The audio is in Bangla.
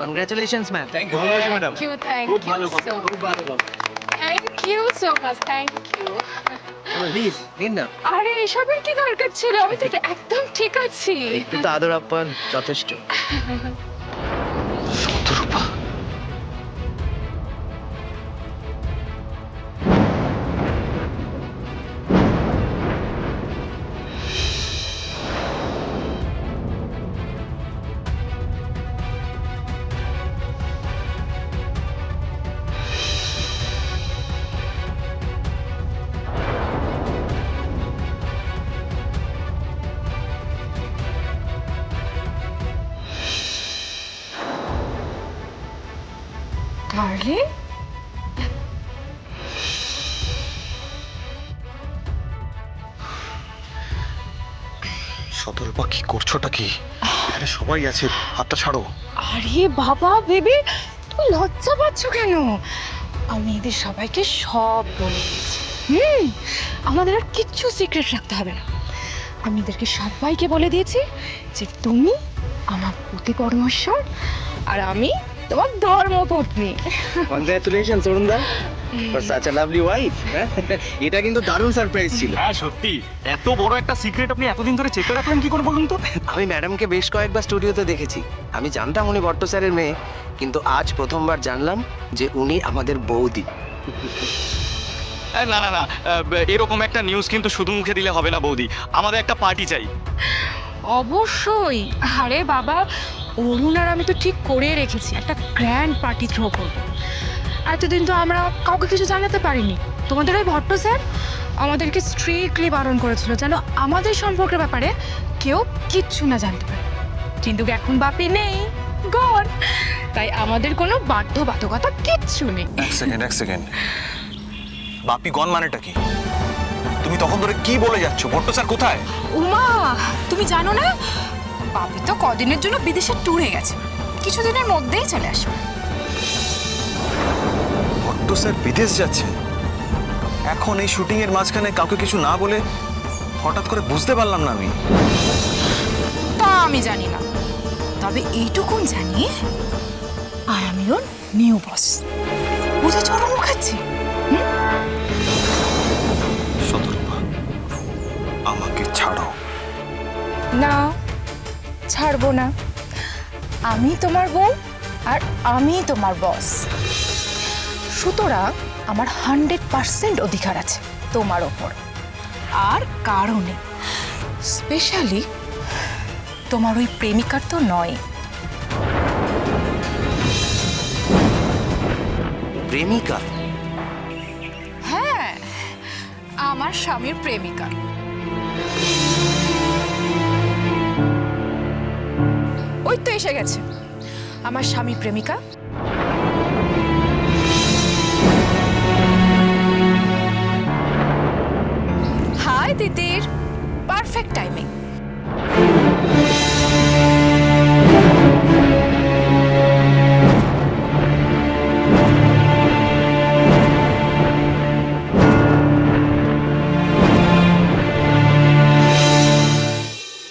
Congratulations ma'am thank you madam Thank you, thank you so much. Thank you so much, thank you. Please নিন না আরে এসবের কি দরকার ছিল? আমি তো একদম ঠিক আছি। একটু তো আদর আপ্যায়ন যথেষ্ট। ডার্লিং শতরূপা কি করছোটা কি? এখানে সবাই আছে হাতটা ছাড়ো। আরে বাবা বেবি তুমি লজ্জা পাচ্ছ কেন? আমি এদের সবাইকে সব বলে দিয়েছি। হুম আমাদের আর কিচ্ছু সিক্রেট রাখতে হবে না। আমি এদেরকে সবাইকে বলে দিয়েছি যে তুমি আমার পতি পরমেশ্বর আর আমি তোমার ধর্মপত্নী congratulations অরুণদা। For such a lovely wife এটা কিন্তু দারুণ সারপ্রাইজ ছিল। হ্যাঁ সত্যি। এত বড় একটা সিক্রেট আপনি এতদিন ধরে করে রাখলেন কি করে বলুন তো? আমি ম্যাডামকে বেশ কয়েকবার স্টুডিওতে দেখেছি। আমি জানতাম উনি ভট্ট স্যারের মেয়ে কিন্তু আজ প্রথমবার জানলাম যে উনি আমাদের বৌদি। না না না এরকম একটা নিউজ কিন্তু শুধু মুখে দিলে হবে না বৌদি। আমাদের একটা পার্টি চাই। অবশ্যই। আরে বাবা, অরুণ আর আমি তো ঠিক করে রেখেছি। একটা গ্র্যান্ড পার্টি থ্রো করব। এতদিন তো আমরা কাউকে কিছু জানাতে পারিনি। তোমাদের ওই ভট্ট স্যার আমাদেরকে স্ট্রিক্টলি বারণ করেছিল যেন আমাদের সম্পর্কের ব্যাপারে কেউ কিচ্ছু না জানতে পারে। কিন্তু এখন বাপি নেই গন তাই আমাদের কোনো বাধ্যবাধকতা কিচ্ছু নেই। এক সেকেন্ড এক সেকেন্ড। বাপি গন মানেটা কি? তুমি তখন ধরে কি বলে যাচ্ছ? ভট্ট স্যার কোথায়? উমা তুমি জানো না? বাপি তো কদিনের জন্য বিদেশে ট্যুরে গেছে। কিছুদিনের মধ্যেই চলে আসবে। ভট্ট স্যার বিদেশ যাচ্ছেন এখন এই শুটিং এর মাঝখানে কাউকে কিছু না বলে হঠাৎ করে বুঝতে পারলাম না আমি। তা আমি জানি না। তবে এইটুকুন জানি আই আমি ওর নিউ বস বুঝেছ ওর মুখাচ্ছি? ছাড়বো না। আমি তোমার বউ আর আমি তোমার বস সুতরাং আমার হান্ড্রেড পার্সেন্ট অধিকার আছে তোমার ওপর। আর কারণে। স্পেশালি তোমার ওই প্রেমিকার তো নয়। প্রেমিকা? হ্যাঁ আমার স্বামীর প্রেমিকা। এসে গেছে। আমার স্বামী প্রেমিকা